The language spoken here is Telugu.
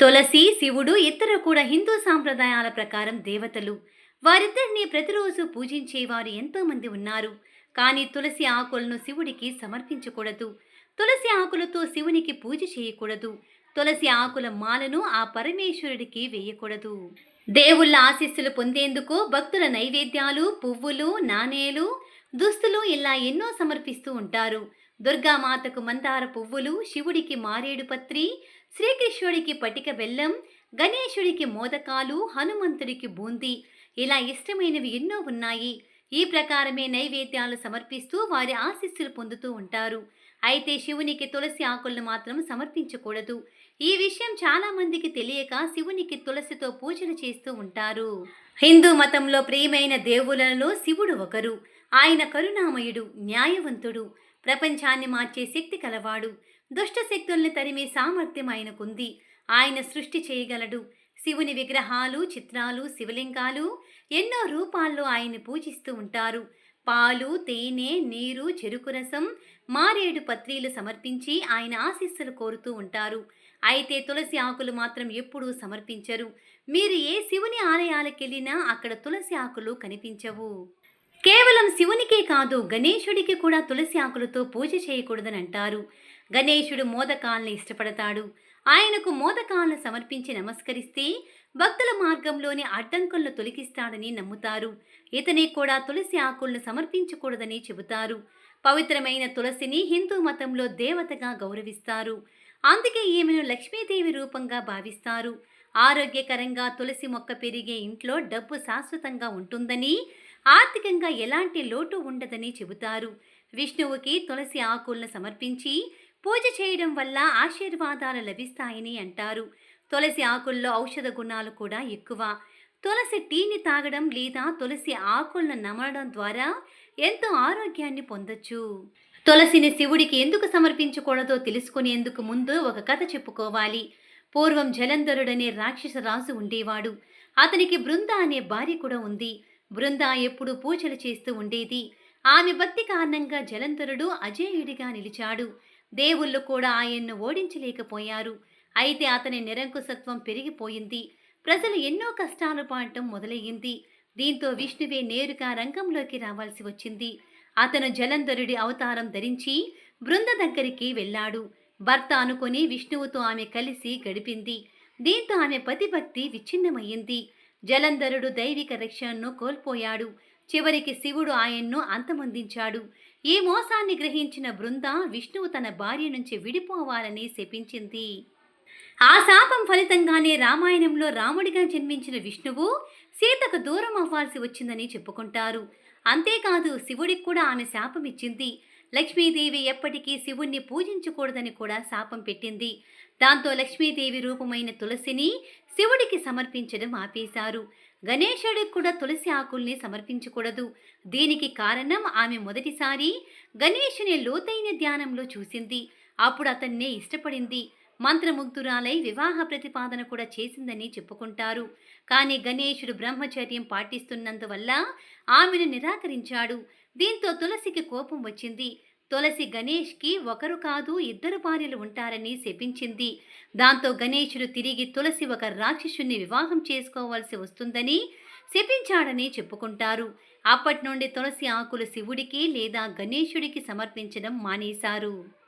తులసి శివుడు ఇద్దరు కూడా హిందూ సాంప్రదాయాల ప్రకారం దేవతలు. వారిద్దరిని ప్రతిరోజు పూజించేవారు ఎంతోమంది ఉన్నారు. కానీ తులసి ఆకులను శివుడికి సమర్పించకూడదు. తులసి ఆకులతో శివునికి పూజ చేయకూడదు. తులసి ఆకుల మాలను ఆ పరమేశ్వరుడికి వేయకూడదు. దేవుళ్ళ ఆశీస్సులు పొందేందుకు భక్తుల నైవేద్యాలు పువ్వులు నాణేలు దుస్తులు ఇలా ఎన్నో సమర్పిస్తూ ఉంటారు. దుర్గామాతకు మందార పువ్వులు శివుడికి మారేడు పత్రి శ్రీకృష్ణుడికి పటిక బెల్లం గణేశుడికి మోదకాలు హనుమంతుడికి బూందీ. ఇలా ఇష్టమైనవి ఎన్నో ఉన్నాయి. ఈ ప్రకారమే నైవేద్యాలు సమర్పిస్తూ వారి ఆశీస్సులు పొందుతూ ఉంటారు. అయితే శివునికి తులసి ఆకులను మాత్రం సమర్పించకూడదు. ఈ విషయం చాలామందికి తెలియక శివునికి తులసితో పూజలు చేస్తూ ఉంటారు. హిందూ మతంలో ప్రియమైన దేవులలో శివుడు ఒకరు. ఆయన కరుణామయుడు న్యాయవంతుడు. ప్రపంచాన్ని మార్చే శక్తి కలవాడు. దుష్ట శక్తుల్ని తరిమే సామర్థ్యం ఆయనకుంది. ఆయన సృష్టి చేయగలడు. శివుని విగ్రహాలు చిత్రాలు శివలింగాలు ఎన్నో రూపాల్లో ఆయన్ని పూజిస్తూ ఉంటారు. పాలు తేనె నీరు చెరుకు రసం మారేడు పత్రీలు సమర్పించి ఆయన ఆశీస్సులు కోరుతూ ఉంటారు. అయితే తులసి ఆకులు మాత్రం ఎప్పుడూ సమర్పించరు. మీరు ఏ శివుని ఆలయాలకెళ్ళినా అక్కడ తులసి ఆకులు కనిపించవు. కేవలం శివునికే కాదు గణేశుడికి కూడా తులసి ఆకులతో పూజ చేయకూడదని అంటారు. గణేశుడు మోదకాలను ఇష్టపడతాడు. ఆయనకు మోదకాలను సమర్పించి నమస్కరిస్తే భక్తుల మార్గంలోని అడ్డంకులను తొలగిస్తాడని నమ్ముతారు. ఇతనే కూడా తులసి ఆకులను సమర్పించకూడదని చెబుతారు. పవిత్రమైన తులసిని హిందూ మతంలో దేవతగా గౌరవిస్తారు. అందుకే ఈమెను లక్ష్మీదేవి రూపంగా భావిస్తారు. ఆరోగ్యకరంగా తులసి మొక్క పెరిగే ఇంట్లో డబ్బు శాశ్వతంగా ఉంటుందని ఆర్థికంగా ఎలాంటి లోటు ఉండదని చెబుతారు. విష్ణువుకి తులసి ఆకులను సమర్పించి పూజ చేయడం వల్ల ఆశీర్వాదాలు లభిస్తాయని అంటారు. తులసి ఆకుల్లో ఔషధ గుణాలు కూడా ఎక్కువ. తులసి టీని తాగడం లేదా తులసి ఆకులను నమలడం ద్వారా ఎంతో ఆరోగ్యాన్ని పొందొచ్చు. తులసిని శివుడికి ఎందుకు సమర్పించకూడదో తెలుసుకునేందుకు ముందు ఒక కథ చెప్పుకోవాలి. పూర్వం జలంధరుడనే రాక్షస రాజు ఉండేవాడు. అతనికి బృంద అనే భార్య కూడా ఉంది. బృంద ఎప్పుడు పూజలు చేస్తూ ఉండేది. ఆమె భక్తి కారణంగా జలంధరుడు అజేయుడిగా నిలిచాడు. దేవుళ్ళు కూడా ఆయన్ను ఓడించలేకపోయారు. అయితే అతని నిరంకుశత్వం పెరిగిపోయింది. ప్రజలు ఎన్నో కష్టాలు పడటం మొదలయ్యింది. దీంతో విష్ణువే నేరుగా రంగంలోకి రావాల్సి వచ్చింది. అతను జలంధరుడి అవతారం ధరించి బృంద దగ్గరికి వెళ్ళాడు. భర్త అనుకొని విష్ణువుతో ఆమె కలిసి గడిపింది. దీంతో ఆమె పతిభక్తి విచ్ఛిన్నమయ్యింది. జలంధరుడు దైవిక రక్షణను కోల్పోయాడు. చివరికి శివుడు ఆయన్ను అంతమొందించాడు. ఈ మోసాన్ని గ్రహించిన బృంద విష్ణువు తన భార్య నుంచి విడిపోవాలని శపించింది. ఆ శాపం ఫలితంగానే రామాయణంలో రాముడిగా జన్మించిన విష్ణువు సీతకు దూరం అవ్వాల్సి వచ్చిందని చెప్పుకుంటారు. అంతేకాదు శివుడికి కూడా ఆమె శాపం ఇచ్చింది. లక్ష్మీదేవి ఎప్పటికీ శివుణ్ణి పూజించకూడదని కూడా శాపం పెట్టింది. దాంతో లక్ష్మీదేవి రూపమైన తులసిని శివుడికి సమర్పించడం ఆపేశారు. గణేశుడికి కూడా తులసి ఆకుల్ని సమర్పించకూడదు. దీనికి కారణం ఆమె మొదటిసారి గణేశుని లోతైన ధ్యానంలో చూసింది. అప్పుడు అతన్నే ఇష్టపడింది. మంత్రముగ్ధురాలై వివాహ ప్రతిపాదన కూడా చేసిందని చెప్పుకుంటారు. కానీ గణేశుడు బ్రహ్మచర్యం పాటిస్తున్నందువల్ల ఆమెను నిరాకరించాడు. దీంతో తులసికి కోపం వచ్చింది. తులసి గణేష్కి ఒకరు కాదు ఇద్దరు భార్యలు ఉంటారని శపించింది. దాంతో గణేశుడు తిరిగి తులసి ఒక రాక్షసుని వివాహం చేసుకోవాల్సి వస్తుందని శపించాడని చెప్పుకుంటారు. అప్పటి నుండి తులసి ఆకులు శివుడికి లేదా గణేశుడికి సమర్పించడం మానేశారు.